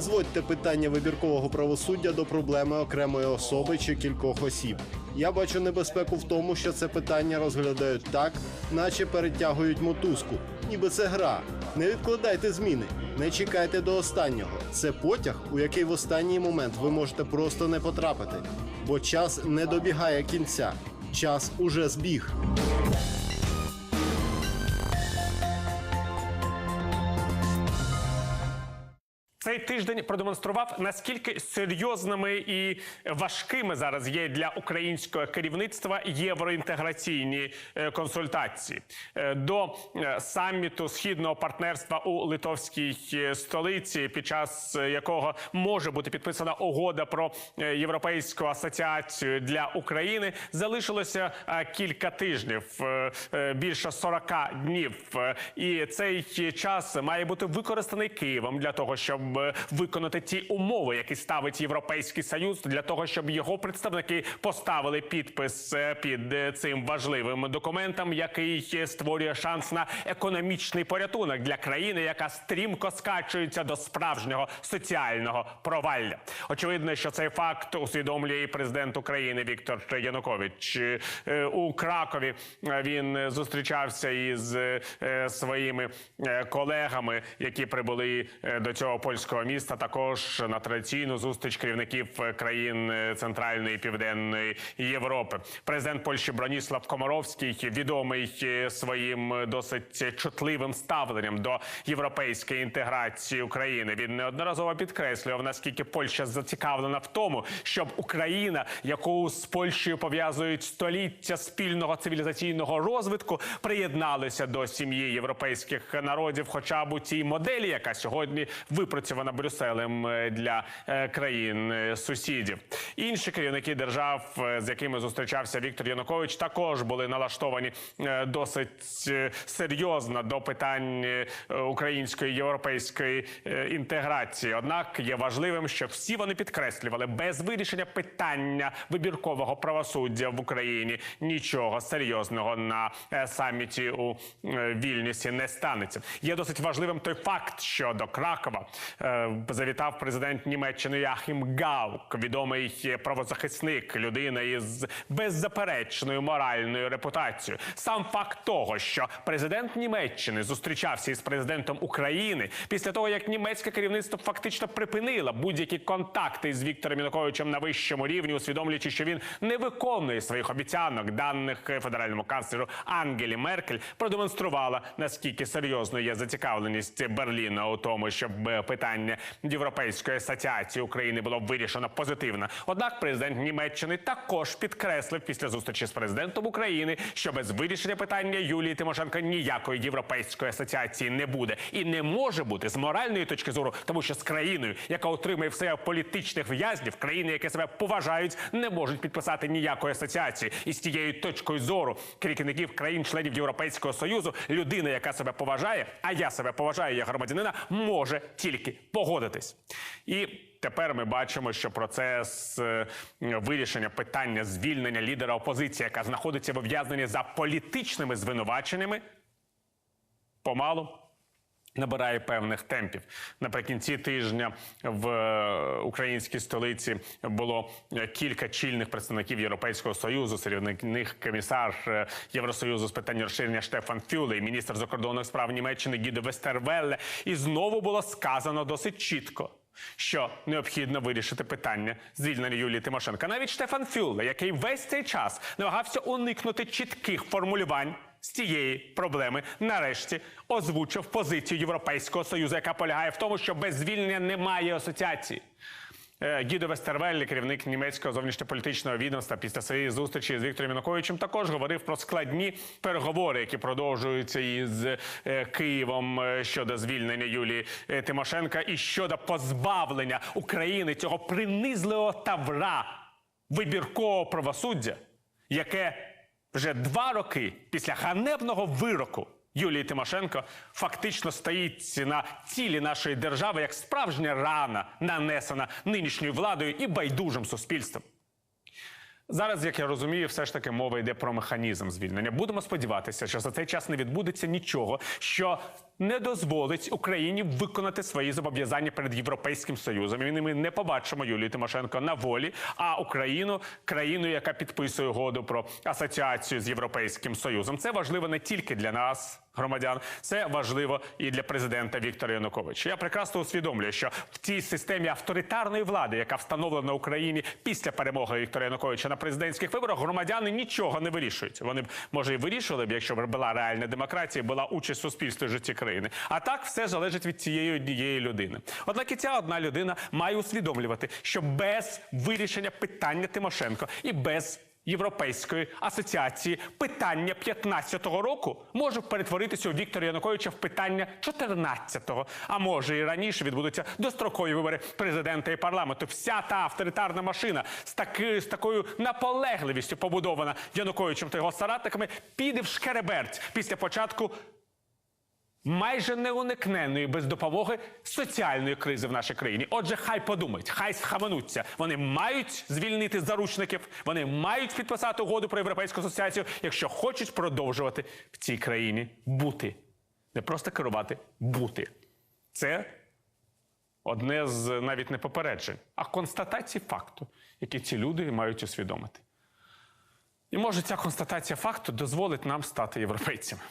зводьте питання вибіркового правосуддя до проблеми окремої особи чи кількох осіб. Я бачу небезпеку в тому, що це питання розглядають так, наче перетягують мотузку, ніби це гра. Не відкладайте зміни, не чекайте до останнього. Це потяг, у який в останній момент ви можете просто не потрапити, бо час не добігає кінця. Час уже збіг. Цей тиждень продемонстрував наскільки серйозними і важкими зараз є для українського керівництва євроінтеграційні е, консультації Е, до е, саміту східного партнерства у литовській столиці, під час якого може бути підписана угода про європейську асоціацію для України, залишилося кілька тижнів, більше 40 днів. І цей час має бути використаний Києвом для того, щоб е, виконати ті умови, які ставить Європейський Союз, для того, щоб його представники поставили підпис е, під е, цим важливим документом, який створює шанс на економічний порятунок для країни, яка стрімко скачується до справжнього соціального провалля. Очевидно, що цей факт усвідомлює президент України Віктор Янукович у Кракові. Він зустрічався із своїми колегами, які прибули до цього польського міста. Також на традиційну зустріч керівників е, країн е, Центральної і Південної Європи. Президент Польщі Броніслав Комаровський відомий е, своїм досить чутливим ставленням до європейської інтеграції України. Він неодноразово підкреслював наскільки Польща зацікавлена в тому, щоб Україна, яку з Польщею пов'язують століття спільного цивілізаційного розвитку, приєдналася до сім'ї європейських народів, хоча б у тій моделі, яка сьогодні випрацьована Брюсселем е, для е, країн е, сусідів. Інші керівники держав, з якими зустрічався Віктор Янукович, також були налаштовані досить серйозно до питань української європейської інтеграції. Однак є важливим, що всі вони підкреслювали без вирішення питання вибіркового правосуддя в Україні нічого серйозного на саміті у Вільнюсі не станеться. Є досить важливим той факт, що до Кракова завітав президент Німеччини Яхім Гаук, відомий правозахисник, людина із беззаперечною моральною репутацією. Сам факт того, що президент Німеччини зустрічався із президентом України після того, як німецьке керівництво фактично припинило будь-які контакти з Віктором Януковичем на вищому рівні, усвідомлюючи, що він не виконує своїх обіцянок, даних федеральному канцлеру Ангелі Меркель, продемонструвала наскільки серйозною є зацікавленість Берліна у тому, щоб е, питання європейської асоціації України було вирішено позитивно. Однак президент Німеччини також підкреслив після зустрічі з президентом України, що без вирішення питання Юлії Тимошенко ніякої європейської асоціації не буде і не може бути з моральної точки зору, тому що з країною, яка отримує в себе політичних в'язнів, країни, які себе поважають, не можуть підписати ніякої асоціації. І з тією точкою зору керівників країн-членів Європейського союзу, людина, яка себе поважає, а я себе поважаю як громадянина, може тільки погодитись. І Тепер ми бачимо, що процес е, вирішення питання звільнення лідера опозиції, яка знаходиться в ув'язненні за політичними звинуваченнями, помалу набирає певних темпів. Наприкінці тижня в е, українській столиці було е, кілька чільних представників Європейського союзу. Серед них комісар е, Євросоюзу з питань розширення Штефан Фюле і міністр закордонних справ Німеччини Гідо Вестервелле. І знову було сказано досить чітко. Що необхідно вирішити питання звільнення Юлії Тимошенка. Навіть Штефан Фюле, який весь цей час намагався уникнути чітких формулювань з цієї проблеми, нарешті озвучив позицію Європейського союзу, яка полягає в тому, що без звільнення немає асоціації. Е, Гідо Вестервеллі, керівник німецького зовнішньополітичного відомства, після своєї зустрічі з Віктором Януковичем також говорив про складні переговори, які продовжуються із е, Києвом е, щодо звільнення Юлії Тимошенка і щодо позбавлення України цього принизливого тавра вибіркового правосуддя, яке вже два роки після ганебного вироку Юлії Тимошенко фактично стоїть на цілі нашої держави як справжня рана, нанесена нинішньою владою і байдужим суспільством. Зараз, як я розумію, все ж таки мова йде про механізм звільнення. Будемо сподіватися, що за цей час не відбудеться нічого, що не дозволить Україні виконати свої зобов'язання перед Європейським Союзом. І ми не побачимо Юлію Тимошенко на волі, а Україну країну, яка підписує угоду про асоціацію з Європейським Союзом. Це важливо не тільки для нас. Громадян, це важливо і для президента Віктора Януковича. Я прекрасно усвідомлюю, що в цій системі авторитарної влади, яка встановлена в Україні після перемоги Віктора Януковича на президентських виборах, громадяни нічого не вирішують. Вони б може і вирішували б, якщо б була реальна демократія, була участь в житті країни. А так все залежить від цієї однієї людини. Однак і ця одна людина має усвідомлювати, що без вирішення питання Тимошенко і без Європейської асоціації питання 15-го року може перетворитися у Віктора Януковича в питання 14-го. А може і раніше відбудуться дострокові вибори президента і парламенту. Вся та авторитарна машина з таки, з такою наполегливістю побудована Януковичем та його соратниками піде в шкереберть після початку майже неуникненної без допомоги соціальної кризи в нашій країні. Отже, хай подумають, хай схаменуться. Вони мають звільнити заручників, вони мають підписати угоду про європейську асоціацію, якщо хочуть продовжувати в цій країні бути, не просто керувати, бути. Це одне з навіть не попереджень, а констатацій факту, які ці люди мають усвідомити. І може ця констатація факту дозволить нам стати європейцями.